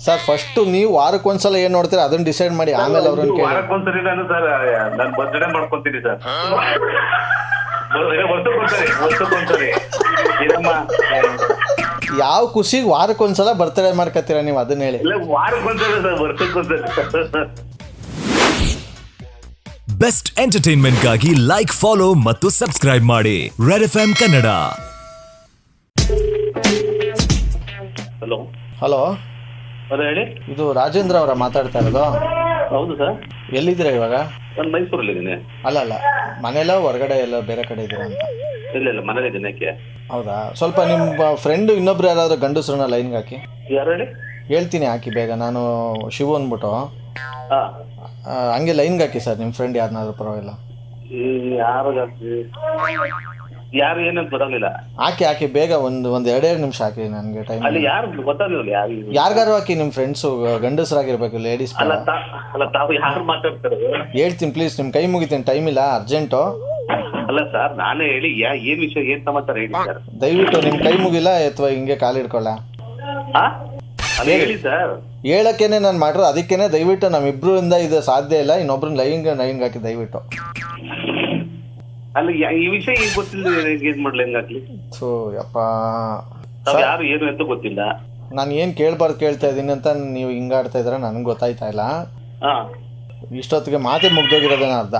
Sir first ನೀವು ವಾರಕ್ಕೆ ವಾರಕ್ಕೊಂದ್ಸಲ ಏನು ನೋಡ್ತೀರಾ? ಅದನ್ನ ಡಿಸೈಡ್ ಮಾಡಿ ಆಮೇಲೆ ಅವ್ರನ್ನ ಕೇಳಿ. ವಾರಕ್ಕೊಂದ್ಸರಿ ನಾನು ಸರ್ ನಾನು ಬರ್ತ್ಡೇ ಮಾಡ್ಕೊಂತೀನಿ ಸರ್ ವರ್ಷಕ್ಕೊಂದ್ಸರಿ ವರ್ಷಕ್ಕೊಂದ್ಸರಿ ಏನಮ್ಮ? ಯಾವ ಖುಷಿಗೆ ವಾರಕ್ಕೊಂದ್ಸಲ ಬರ್ತಡೇ ಮಾಡ್ಕೊತೀರಾ ನೀವು? ಅದನ್ನ ಹೇಳಿ. ಇಲ್ಲ ವಾರಕ್ಕೊಂದ್ಸರಿ ಸರ್ ವರ್ಷಕ್ಕೊಂದ್ಸರಿ ಬೆಸ್ಟ್ ಎಂಟರ್ಟೈನ್ಮೆಂಟ್ಗಾಗಿ ಲೈಕ್ ಫಾಲೋ ಮತ್ತು ಸಬ್ಸ್ಕ್ರೈಬ್ ಮಾಡಿ red F M Kannada hello hello ಅದೇ ಹೇಳಿ. ಇದು ರಾಜೇಂದ್ರ ಅವರ ಮಾತಾಡ್ತಾ ಇರೋದು? ಹೌದು ಸರ್. ಎಲ್ಲಿದ್ದೀರಾ ಇವಾಗ? ನಾನು ಮೈಸೂರಲ್ಲಿದ್ದೀನಿ ಅಲ್ಲ ಅಲ್ಲ. ಮನೆಯಲ್ಲ ಹೊರಗಡೆ ಎಲ್ಲ ಬೇರೆ ಕಡೆ ಇದ್ದೀರಾ ಅಂತ? ಇಲ್ಲ ಇಲ್ಲ ಮನೇಲಿ ದಿನಕ್ಕೆ ಹೌದಾ? ಸ್ವಲ್ಪ ನಿಮ್ಮ ಫ್ರೆಂಡ್ ಇನ್ನೊಬ್ರು ಯಾರಾದ್ರು ಗಂಡಸ್ರನ್ನ ಲೈನ್ಗೆ ಹಾಕಿ. ಯಾರು ಹೇಳಿ? ಹೇಳ್ತೀನಿ ಹಾಕಿ ಬೇಗ. ನಾನು ಶಿವು ಅಂದ್ಬಿಟ್ಟು. ಹಾ. ಆ, ಹಂಗೆ ಲೈನ್ಗೆ ಹಾಕಿ ಸರ್ ನಿಮ್ಮ ಫ್ರೆಂಡ್ ಯಾರನ್ನಾದ್ರೂ ಪರವಾಗಿಲ್ಲ. ಯಾರು ಜಾಸ್ತಿ? ಯಾರು ಏನಂತ ಗೊತ್ತಾಗ್ಲಿಲ್ಲ. ಹಾಕಿ ಹಾಕಿ ಬೇಗ ಒಂದು ಒಂದು ಎರಡೆರಡು ನಿಮಿಷ ಹಾಕಿ ನನಗೆ ಟೈಮ್ ಅಲ್ಲಿ ಯಾರು ಗೊತ್ತಾಗ್ಲಿಲ್ಲ ಯಾರು ಯಾರಿಗಾರು ಹಾಕಿ ನಿಮ್ಮ ಫ್ರೆಂಡ್ಸು ಗಂಡಸರಾಗಿರ್ಬೇಕು ಲೇಡೀಸ್ ಅಲ್ಲ ತಾ ಅಲ್ಲ ತಾವು ಯಾರು ಮಾತಾಡ್ತಾರೆ? ಹೇಳ್ತೀನಿ ಪ್ಲೀಸ್ ನಿಮ್ಮ ಕೈ ಮುಗಿತೀನಿ ಟೈಮ್ ಇಲ್ಲ ಅರ್ಜೆಂಟು ಅಲ್ಲ ಸರ್ ನಾನೇ ಹೇಳಿ ಯಾ ಏನ್ ವಿಷಯ ಏನ್ ಸಮಾಚಾರ ಹೇಳಿ ಸರ್ ದಯವಿಟ್ಟು ನಿಮ್ಮ ಕೈ ಮುಗಿಲ್ಲ ಅಥವಾ ಹಿಂಗೆ ಕಾಲಿಡ್ಕೊಳ್ಳ ಹಾ ಅಲ್ಲ ಹೇಳಿ ಸರ್ ಹೇಳಕ್ಕೇನೆ ನಾನು ಮಾಡಿರೋ ಅದಕ್ಕೇನೆ ದಯವಿಟ್ಟು ನಮ್ಮಿಬ್ರಿಂದ ಇದು ಸಾಧ್ಯ ಇಲ್ಲ ಇನ್ನೊಬ್ರನ್ನ ಲೈಂಗ್ ಲೈಂಗ್ ಹಾಕಿ ದಯವಿಟ್ಟು. ಅಲ್ಲ ಯಾ- ಈ ವಿಷಯ ಈಗ ಗೊತ್ತಿಲ್ಲ ಎಂಗೇಜ್ ಮಾಡ್ಲಿ ಹೆಂಗಾಗ್ಲಿ ಸೊ ಯಪ್ಪ. ಯಾರು ಏನು ಅಂತ ಗೊತ್ತಿಲ್ಲ. ನಾನು ಏನು ಕೇಳ್ಬಾರ್ದು ಕೇಳ್ತಾ ಇದ್ದೀನಿ ಅಂತ ನೀವು ಹಿಂಗಾಡ್ತಾ ಇದ್ರೆ ನನಗೆ ಗೊತ್ತಾಯ್ತಾ ಇಲ್ಲ. ಹಾ. ಇಷ್ಟೊತ್ತಿಗೆ ಮಾತೆ ಮುಗ್ದೋಗಿರೋದೇನ ಅರ್ಧ?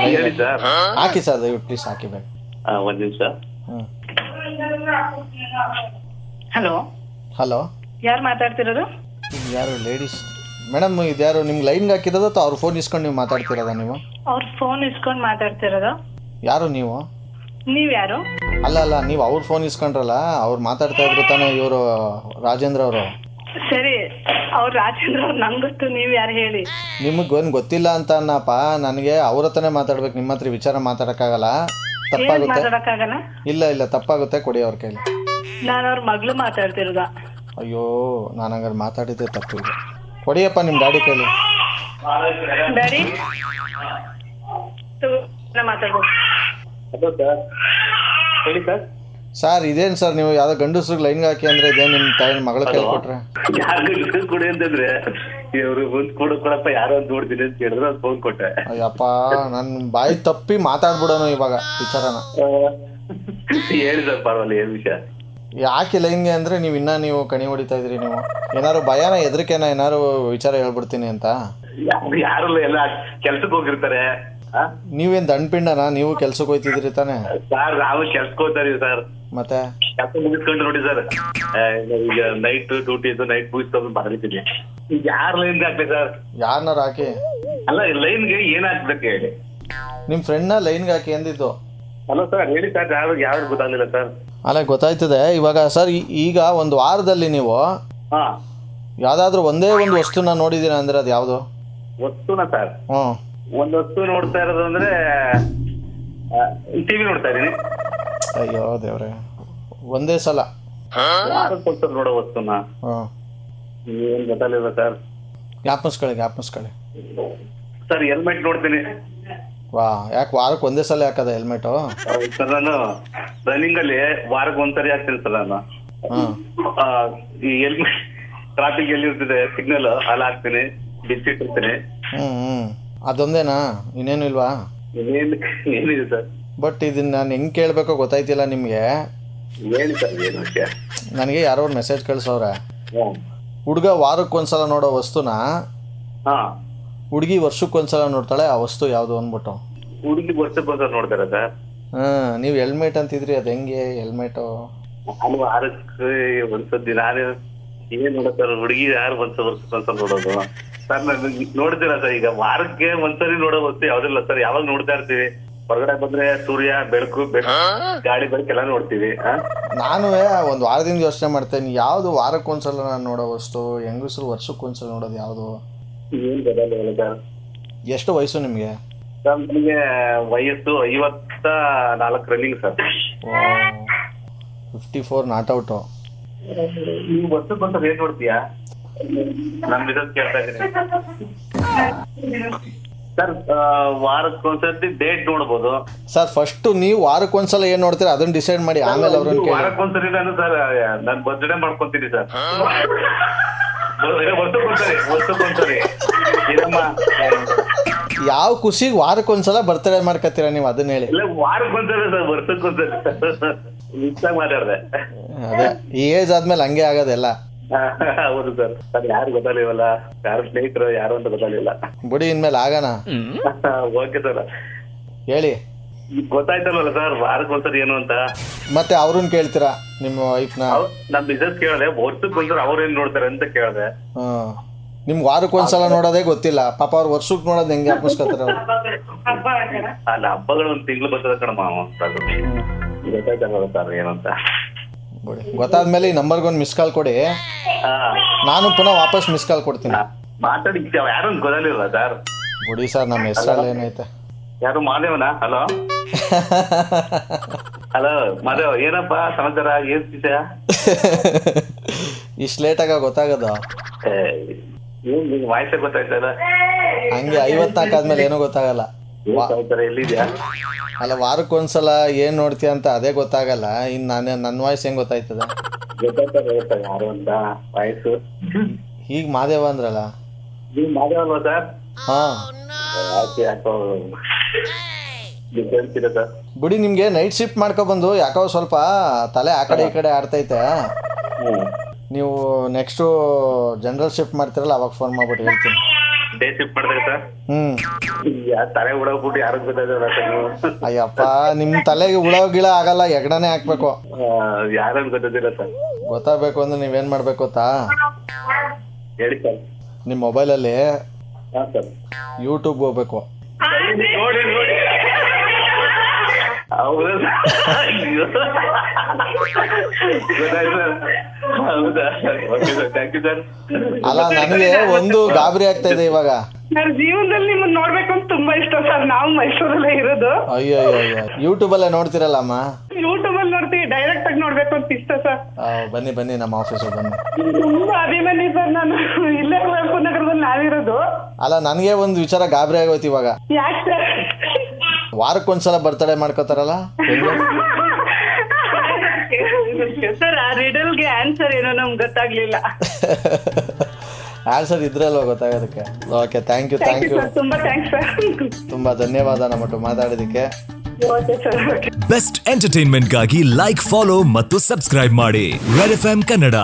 ಹೇಳಿ ಸರ್. ಹಾಕಿ ಸರ್ ದಯವಿಟ್ಟು ಪ್ಲೀಸ್ ಹಾಕಿ ಬೇಕು ಹಾ ಒಂದ್ ನಿಮಿಷ. ಹ್ಞೂ ಹಲೋ. ಹಲೋ. ಯಾರು ಮಾತಾಡ್ತಿರೋದು? ಯಾರು ಲೇಡೀಸ್ ಮೇಡಮ್ ಇದ್ಯಾರು ನಿಮ್ಗೆ ಲೈನ್ಗೆ ಹಾಕಿರೋದು ಅಥವಾ ಅವ್ರ ಫೋನ್ ಇಸ್ಕೊಂಡು ನೀವು ಮಾತಾಡ್ತಿರೋದ ನೀವು? ಅವ್ರ ಫೋನ್ ಇಸ್ಕೊಂಡು ಮಾತಾಡ್ತಿರೋದು. ಯಾರು ನೀವು? ನೀವ್ ಯಾರು? ಅಲ್ಲ ಅಲ್ಲ ನೀವು ಅವ್ರ ಫೋನ್ ಇಸ್ಕೊಂಡ್ರಲ್ಲ ಅವ್ರು ಮಾತಾಡ್ತಾ ಇದ್ರು ತಾನೇ ಇವರು ರಾಜೇಂದ್ರ ಅವರು. ಸರಿ ಅವ್ರ ರಾಜೇಂದ್ರ ಅವ್ರು ನಂಗೆ ಗೊತ್ತು ನೀವ್ ಯಾರು ಹೇಳಿ? ನಿಮಗೆ ಒಂದು ಗೊತ್ತಿಲ್ಲ ಅಂತ ಅನ್ನಪ್ಪ ನನಗೆ ಅವ್ರ ಹತ್ರನೇ ಮಾತಾಡ್ಬೇಕು ನಿಮ್ಮ ಹತ್ರ ವಿಚಾರ ಮಾತಾಡೋಕ್ಕಾಗಲ್ಲ. ಏನ್ ತಪ್ಪಾಗುತ್ತೆ. ಮಾತಾಡಕ್ಕಾಗಲ್ಲ? ಇಲ್ಲ ಇಲ್ಲ ತಪ್ಪಾಗುತ್ತೆ ಕೊಡಿ ಅವ್ರ ಕೈಲಿ ನಾನು ಅವ್ರ ಮಗಳು ಮಾತಾಡ್ತಿರೋದ. ಅಯ್ಯೋ ನಾನು ಹಂಗಾರೆ ಮಾತಾಡಿದ್ದೆ ತಪ್ಪಿಲ್ಲ ಕೊಡಿಯಪ್ಪ ನಿಮ್ಮ ಗಾಡಿ ಕೈಲಿ ಡ್ಯಾಡಿ? ಮಾತಾಡ್ಬೋದು. Hello sir. ಹೇಳಿ ಸರ್. ಸರ್ ಇದೇನು ಸರ್ ನೀವು ಯಾವ್ದೋ ಗಂಡಸ್ರಿಗೆ ಲೈನ್ಗೆ ಹಾಕಿ ಅಂದ್ರೆ ಇದೇನು ನಿಮ್ಮ ತಾಯಿ ಮಗಳ ಕೈ ಕೊಟ್ರೆ? ಯಾರು ಇದು ಕೊಡಿ ಅಂತಂದ್ರೆ ಇವ್ರು ಬಂದ್ ಕೊಡು ಕೊಡಪ್ಪ ಯಾರೋ ಅಂತ ನೋಡ್ತೀನಿ ಅಂತ ಹೇಳಿದ್ರೆ ಅದು ಫೋನ್ ಕೊಟ್ಟೆ. ಅಯ್ಯಪ್ಪ ನನ್ನ ಬಾಯಿ ತಪ್ಪಿ ಮಾತಾಡ್ಬಿಡೋನು ಇವಾಗ ವಿಚಾರನ. ಹೇಳಿ ಸರ್ ಪರವಾಗಿಲ್ಲ ಏನ್ ವಿಷಯ? ಯಾಕೆ ಲೈನ್ಗೆ ಅಂದರೆ ನೀವು ಇನ್ನೂ ನೀವು ಕಣಿ ಹೊಡಿತಾ ಇದ್ರಿ ನೀವು? ಏನಾರು ಭಯನ ಹೆದರಿಕೆನ ಏನಾರು ವಿಚಾರ ಹೇಳ್ಬಿಡ್ತೀನಿ ಅಂತ? ಯಾರು ಎಲ್ಲ ಕೆಲ್ಸಕ್ಕೆ ಹೋಗಿರ್ತಾರೆ. ನೀವೇನ್ ದಂಡ್ಪಿಂಡನ? ನೀವು ಕೆಲ್ಸಕ್ಕೆ ಹೋಯ್ತಿದ್ರಿ ತಾನೆ? ಸರ್ ನಾವು ಕೆಲ್ಸಕ್ಕೆ ಹೋಗ್ತಾರೀವಿ ಸರ್. ಮತ್ತೆ? ಕೆಲಸ ಮುಗಿಸ್ಕೊಂಡು ನೋಡಿ ಸರ್. ಈಗ ನೈಟ್ ಡ್ಯೂಟಿ ಇದ್ದು ನೈಟ್ ಮುಗಿಸ್ಕೊಂಡು ಬರ್ಲಿದ್ದೀನಿ ಈಗ ಯಾರ ಲೈನ್ ಹಾಕ್ಬೇಕು ಸರ್? ಯಾರನ್ನಾರು ಹಾಕಿ? ಅಲ್ಲ ಲೈನ್ಗೆ ಏನ್ ಹಾಕ್ಬೇಕು ಹೇಳಿ? ನಿಮ್ಮ ಫ್ರೆಂಡ್ನ ಲೈನ್ಗೆ ಹಾಕಿ ಅಂದಿದ್ದು ಹಲೋ ಸರ್ ಹೇಳಿ ಸರ್ ಯಾರು ಯಾರು ಗೊತ್ತಾಗ್ಲಿಲ್ಲ ಸರ್. ಅಲ್ಲ ಗೊತ್ತಾಯ್ತದೆ. ಇವಾಗ ಸರ್ ಈ- ಈಗ ಒಂದು ವಾರದಲ್ಲಿ ನೀವು ಹಾ. ಯಾವುದಾದ್ರೂ ಒಂದೇ ಒಂದು ವಸ್ತುನ ನೋಡಿದ್ದೀರಾ ಅಂದರೆ ಅದು ಯಾವುದು? ವಸ್ತುನ ಸರ್. ಹ್ಞೂ ಒಂದ್ ವಸ್ತು ನೋಡ್ತಾ ಇರೋದು ಅಂದ್ರೆ ಟಿವಿ ನೋಡ್ತಾ ಇದೀನಿ ಅಯ್ಯೋ ದೇವ್ರೆ. ಒಂದೇ ಸಲ. ಕೊಡ್ತಾರೆ ನೋಡೋ ವಸ್ತುನ? ಹ್ಞೂ ಏನ್ ಗೊತ್ತಾಗಲಿಲ್ಲ ಸರ್. ಜ್ಞಾಪಿಸ್ಕೊಳ್ಳಿ ಜ್ಞಾಪಿಸ್ಕೊಳ್ಳಿ. ಸರ್ ಹೆಲ್ಮೆಟ್ ನೋಡ್ತೀನಿ. ವಾ ಯಾಕೆ ವಾರಕ್ಕೆ ಒಂದೇ ಸಲ ಹಾಕದ ಹೆಲ್ಮೆಟು? ಸರ್ ನಾನು ರನ್ನಿಂಗ್ ಅಲ್ಲಿ ವಾರಕ್ಕೆ ಒಂದ್ಸರಿ ಆಗ್ತೀನಿ ಸರ್ ನಾನು. ಆ, ಈ ಹೆಲ್ಮೆಟ್ ಟ್ರಾಫಿಕ್ ಎಲ್ಲಿ ಇರ್ತದೆ ಸಿಗ್ನಲ್ ಅಲ್ಲಿ ಹಾಕ್ತೀನಿ ಬಿಚ್ಚಿಟ್ಟಿರ್ತೀನಿ. ಹ್ಮ್ ಹ್ಮ್. ಅದೊಂದೇನಾ? ಇನ್ನೇನು ಇಲ್ವಾ? ಏನ್ ಏನಿದೆ ಸರ್? ಬಟ್ ಇದನ್ನ ನಾನು ಹೆಂಗೆ ಕೇಳಬೇಕೋ ಗೊತ್ತಾಯ್ತಿಲ್ಲ ನಿಮಗೆ. ಹೇಳಿ ಸರ್ ಏನು ವಿಷಯ ನನಗೆ ಯಾರೋ ಮೆಸೇಜ್ ಕಳ್ಸವ್ರ. ಹ್ಮ್. ಹುಡುಗ ವಾರಕ್ಕೊಂದ್ಸಲ ನೋಡೋ ವಸ್ತುನ? ಹಾ. ಹುಡುಗಿ ವರ್ಷಕ್ಕೊಂದ್ಸಲ ನೋಡ್ತಾಳೆ ಆ ವಸ್ತು ಯಾವುದು ಅಂದ್ಬಿಟ್ಟು? ಹುಡುಗಿ ವರ್ಷಕ್ಕೆ ಒಂದ್ಸಲ ನೋಡ್ತಾರ ಸರ್? ಹಾಂ ನೀವು ಹೆಲ್ಮೆಟ್ ಅಂತಿದ್ರಿ ಅದು ಹೆಂಗೆ ಹೆಲ್ಮೆಟು ನಾನು ವಾರಕ್ಕೆ ಒಂದ್ಸತಿ ನಾನು ಏನ್ ನೋಡತ್ತಾರ ಹುಡುಗಿ ಯಾರು ಒಂದ್ಸ ವರ್ಷಕ್ಕೆ ಅಂತ ನೋಡೋದು? ಸರ್ ನಾನು ನೋಡ್ತೀರಾ ಸರ್ ಈಗ ವಾರಕ್ಕೆ ಒಂದ್ಸರಿ ನೋಡೋ ವಸ್ತು ಯಾವ್ದಿಲ್ಲ ಸರ್ ಯಾವಾಗ ನೋಡ್ತಾ ಇರ್ತೀವಿ? ಹೊರಗಡೆ ಬಂದ್ರೆ ಸೂರ್ಯ ಬೆಳಕು ಬೆಳಕು ಗಾಳಿ ಬೆಳಕು ಎಲ್ಲ ನೋಡ್ತೀವಿ ಆ? ನಾನು ಒಂದು ವಾರದಿಂದ ಯೋಚನೆ ಮಾಡ್ತೇನೆ ವಾರಕ್ಕೆ ವಾರಕ್ಕೊಂದ್ಸಲ ನಾನು ನೋಡೋ ವಸ್ತು ಹೆಂಗಸರು ವರ್ಷಕ್ಕೊಂದ್ಸಲ ನೋಡೋದು ಯಾವ್ದು? ಏನ್ ಸರ್. ಎಷ್ಟು ವಯಸ್ಸು ನಿಮಗೆ? ಸರ್ ನನಗೆ ವಯಸ್ಸು ಐವತ್ತ ನಾಲ್ಕು running sir fifty four not out ನೀವು ವರ್ಷಕ್ಕೊಂದ್ಸಲ ಏನ್ ನೋಡ್ತೀಯಾ? ನಮ್ ಬಿಸಸ್ ಕೇಳ್ತಾ ಇದೀನಿ ಸರ್ ವಾರಕ್ಕೊಂದ್ಸತಿ ಡೇಟ್ ನೋಡ್ಬೋದು. ಸರ್ ಫಸ್ಟ್ ನೀವು ವಾರಕ್ಕೊಂದ್ಸಲ ಏನ್ ನೋಡ್ತೀರಾ? ಅದನ್ನ ಡಿಸೈಡ್ ಮಾಡಿ ಆಮೇಲೆ ಅವ್ರನ್ನ ಕೇಳಿ. ವಾರಕ್ಕೊಂದ್ಸರಿ ನಾನು ಸರ್ ನಾನು ಬರ್ತ್ಡೇ ಮಾಡ್ಕೊಂತೀನಿ ಸರ್ ವರ್ಷಕ್ಕೊಂದ್ಸರಿ ವರ್ಷಕ್ಕೊಂದ್ಸರಿ ಏನಮ್ಮ? ಯಾವ ಖುಷಿಗೆ ವಾರಕ್ಕೊಂದ್ಸಲ ಬರ್ತಡೇ ಮಾಡ್ಕತ್ತೀರ ನೀವು? ಅದನ್ನ ಹೇಳಿ. ಇಲ್ಲ ವಾರಕ್ಕೊಂದ್ಸರಿ ಸರ್ ವರ್ಷಕ್ಕೊಂದ್ಸರಿ ಮಿಸ್ಸಾಗಿ ಮಾತಾಡ್ದೆ. ಅದೇ ಈ ಏಜ್ ಆದ್ಮೇಲೆ ಹಂಗೆ ಆಗೋದೆಲ್ಲ. ಹೌದು ಸರ್. ಸರ್ ಯಾರು ಗೊತ್ತಾಗ್ಲಿವಲ್ಲ? ಯಾರು ಸ್ನೇಹಿತರು ಯಾರು ಅಂತ ಗೊತ್ತಾಗಲಿಲ್ಲ. ಬಿಡಿ ಇನ್ಮೇಲೆ ಆಗೋಣ. Okay sir. ಹೇಳಿ. ಈಗ ಗೊತ್ತಾಯ್ತಲ್ವಲ್ಲ ಸರ್ ವಾರಕ್ಕೊಂದ್ಸರಿ ಏನು ಅಂತ? ಮತ್ತೆ ಅವ್ರನ್ನ ಕೇಳ್ತೀರಾ ನಿಮ್ಮ ವೈಫ್ನ ನಾವು ನಮ್ ಬಿಸ್ನೆಸ್ ಕೇಳಿದೆ ವರ್ಷಕ್ಕೊಂದ್ಸರಿ ಅವ್ರೇನ್ ನೋಡ್ತಾರೆ ಅಂತ ಕೇಳಿದೆ. ಹ್ಮ್ ನಿಮ್ಗೆ ವಾರಕ್ಕೊಂದ್ಸಲ ನೋಡೋದೇ ಗೊತ್ತಿಲ್ಲ. ಪಾಪ ಅವ್ರು ವರ್ಷಕ್ಕೆ ನೋಡೋದು ಹೆಂಗೆ ಅಪ್ಪಿಸ್ಕೊತಾರೆ ಅವ್ರು? ಅಲ್ಲ ಹಬ್ಬಗಳು ಒಂದ್ ತಿಂಗಳು ಬರ್ತದೆ ಕಣಮ್ಮ ಸರ್ ಏನಂತ ಬಿಡಿ ಗೊತ್ತಾದ್ಮೇಲೆ ಈ ನಂಬರ್ಗೊಂದು ಮಿಸ್ ಕಾಲ್ ಕೊಡಿ. ಹಾ. ನಾನು ಪುನಃ ವಾಪಸ್ ಮಿಸ್ ಕಾಲ್ ಕೊಡ್ತೀನಿ. ಮಾತಾಡಿ ಯಾರು ಗೊತ್ತಿಲ್ಲ ಸರ್? ಬಿಡಿ ಸರ್ ನಮ್ಮ ಹೆಸರಲ್ಲಿ ಏನೈತೆ? ಯಾರು ಮಾದೇವನ? ಹಲೋ? ಹಲೋ ಮಾದೇವ್ ಏನಪ್ಪ ಸಮಾಚಾರ? ಏನ್ ವಿಷಯ ಇಷ್ಟು ಲೇಟಾಗ ಗೊತ್ತಾಗೋದು? ಏ, ಏನ್ ನಿನ್ ವಾಯ್ಸೇ ಗೊತ್ತಾಯ್ತಲ್ಲ ಹಂಗೆ ಐವತ್ನಾಲ್ಕು ಆದ್ಮೇಲೆ ಏನೂ ಗೊತ್ತಾಗಲ್ಲ. ಏನ್ ಸಮಾಚಾರ ಎಲ್ಲಿದ್ಯಾ? ಅಲ್ಲ ವಾರಕ್ಕೊಂದ್ಸಲ ಏನು ನೋಡ್ತೀಯ ಅಂತ ಅದೇ ಗೊತ್ತಾಗಲ್ಲ. ಇನ್ ನಾನು ನನ್ನ ವಾಯ್ಸ್ ಹೆಂಗೆ ಗೊತ್ತಾಯ್ತದ? ಗೊತ್ತಾಯ್ತಾ ಗೊತ್ತಾ ಯಾರು ಅಂತ? ವಾಯ್ಸು ಈಗ ಮಾದೇವ ಅಂದ್ರಲ್ಲ? ನೀವ್ ಸರ್? ಹಾಂ. ಯಾಕೆ ಯಾಕೋ? ಡಿಫ್ರೆನ್ಸ್ ಇದೆ ಸರ್? ಬಿಡಿ ನಿಮಗೆ ನೈಟ್ ಶಿಫ್ಟ್ ಮಾಡ್ಕೊಬಂದು ಯಾಕೋ ಸ್ವಲ್ಪ ತಲೆ ಆ ಕಡೆ ಈ ಕಡೆ ಆಡ್ತೈತೆ. ಹ್ಮ್. ನೀವು ನೆಕ್ಸ್ಟು ಜನರಲ್ ಶಿಫ್ಟ್ ಮಾಡ್ತೀರಲ್ಲ ಅವಾಗ ಫೋನ್ ಮಾಡ್ಬಿಟ್ಟು ಹೇಳ್ತೀನಿ. ಡೇ ಶಿಫ್ಟ್ ಮಾಡ್ತಾರೆ ಸರ್ ಹ್ಞೂ ಯಾ ತಲೆ ಉಡೋಗ್ಬಿಟ್ಟು ಯಾರು ಗೊತ್ತಾಯ್ತಲ್ಲ ಸರ್ ನೀವು? ಅಯ್ಯಪ್ಪ ನಿಮ್ಮ ತಲೆಗೆ ಹುಳ ಗಿಳ ಆಗಲ್ಲ ಎಗಡನೆ ಹಾಕ್ಬೇಕು. ಯಾರನ್ನು ಗೊತ್ತಿಲ್ಲ ಸರ್ ಗೊತ್ತಾಗಬೇಕು ಅಂದ್ರೆ ನೀವೇನು ಮಾಡಬೇಕು ಗೊತ್ತಾ? ಹೇಳಿ ಸರ್ ನಿಮ್ಮ ಮೊಬೈಲಲ್ಲಿ ಹಾ ಸರ್ ಯೂಟ್ಯೂಬ್ ಹೋಗ್ಬೇಕು. ನೋಡಿ ನೋಡಿ. ಹೌದಾ ಅಯ್ಯೋ. ಗೊತ್ತಾಯ್ತು ಸರ್ ಹೌದಾ? Okay sir thank you sir ಅಲ್ಲ ನನಗೆ ಒಂದು ಗಾಬರಿ ಆಗ್ತಾ ಇದೆ ಇವಾಗ. ಸರ್ ಜೀವನದಲ್ಲಿ ನಿಮ್ಮನ್ನ ನೋಡ್ಬೇಕು ಅಂತ ತುಂಬಾ ಇಷ್ಟ ಸರ್. ನಾವು ಮೈಸೂರಲ್ಲೇ ಇರೋದು. ಅಯ್ಯೋ ಅಯ್ಯೋ ಅಯ್ಯೋ. ನೋಡ್ತಿರಲ್ಲ ಅಮ್ಮ? ಯೂಟ್ಯೂಬ್ ಅಲ್ಲಿ ನೋಡ್ತೀವಿ. ಡೈರೆಕ್ಟ್ ಆಗಿ ನೋಡ್ಬೇಕು ಅಂತ ಇಷ್ಟ ಸರ್. ಆ, ಬನ್ನಿ ಬನ್ನಿ ನಮ್ಮ ಆಫೀಸಿಗೆ ಬನ್ನಿ. ತುಂಬಾ ಅಭಿಮಾನಿ ಸರ್ ನಾನು. ಇಲ್ಲೇ ಕುವೆಂಪು ನಗರದಲ್ಲಿ ನಾವಿರೋದು. ಅಲ್ಲ ನನಗೆ ಒಂದು ವಿಚಾರ ಗಾಬರಿ ಆಗೋಯ್ತು ಇವಾಗ. ಯಾಕೆ ಸರ್? ವಾರಕ್ಕೊಂದ್ಸಲ ಬರ್ತಡೇ ಮಾಡ್ಕೋತಾರಲ್ಲ? ಹೆಂಗೆ ಸರ್ ಆ ರಿಡಲ್ಗೆ ಆನ್ಸರ್ ಏನೋ ನಮ್ಗೆ ಗೊತ್ತಾಗ್ಲಿಲ್ಲ. ಆನ್ಸರ್ ಇದ್ರಲ್ವಾ ಗೊತ್ತಾಗೋದಕ್ಕೆ? Okay thank you thank you you sir ತುಂಬಾ ಥ್ಯಾಂಕ್ಸ್ ಸರ್ ತುಂಬಾ ಧನ್ಯವಾದ ನಮ್ಮಟ್ಟು ಮಾತಾಡೋದಕ್ಕೆ ಓಕೆ ಸರ್ ಓಕೆ ಬೆಸ್ಟ್ ಎಂಟರ್ಟೈನ್ಮೆಂಟ್ಗಾಗಿ ಲೈಕ್ ಫಾಲೋ ಮತ್ತು ಸಬ್ಸ್ಕ್ರೈಬ್ ಮಾಡಿ. Red F Kannada